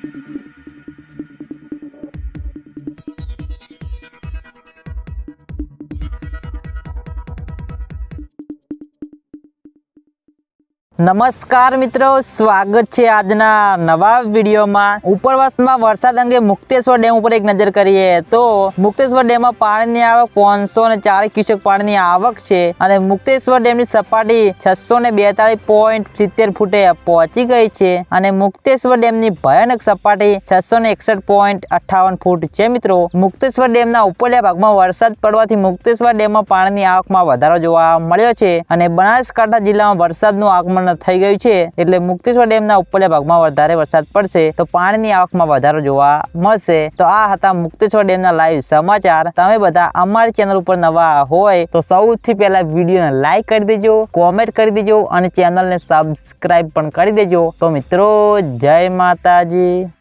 Thank you. નમસ્કાર મિત્રો, સ્વાગત છે આજના નવા વિડીયોમાં. ઉપરવાસમાં વરસાદ અંગે મુક્તેશ્વર ડેમ ઉપર એક નજર કરીએ તો મુક્તેશ્વર ડેમમાં પાણીની આવક પાંચસો ને ચાર ક્યુસેક પાણીની આવક છે અને મુક્તેશ્વર ડેમની સપાટી છસો ને બેતાલીસ પોઈન્ટ સિત્તેર ફૂટે પહોંચી ગઈ છે અને મુક્તેશ્વર ડેમની ભયાનક સપાટી છસો ને એકસઠ પોઈન્ટ અઠ્ઠાવન ફૂટ છે મિત્રો. મુક્તેશ્વર ડેમના ઉપરલા ભાગમાં વરસાદ પડવાથી મુક્તેશ્વર ડેમમાં પાણીની આવકમાં વધારો જોવા મળ્યો છે અને બનાસકાંઠા જિલ્લામાં વરસાદનું આગમન થઈ ગયું છે. એટલે મુક્તેશ્વર ડેમના ઉપરલા ભાગમાં વધારે વરસાદ પડશે તો પાણીની આવકમાં વધારો જોવા મળશે. તો આ હતા મુક્તેશ્વર ડેમના લાઈવ સમાચાર. તમે બધા અમારી ચેનલ ઉપર નવા હોય તો સૌથી પહેલા વિડીયોને લાઈક કરી દેજો કોમેન્ટ કરી દેજો અને ચેનલને સબસ્ક્રાઈબ પણ કરી દેજો. તો મિત્રો, જય માતાજી.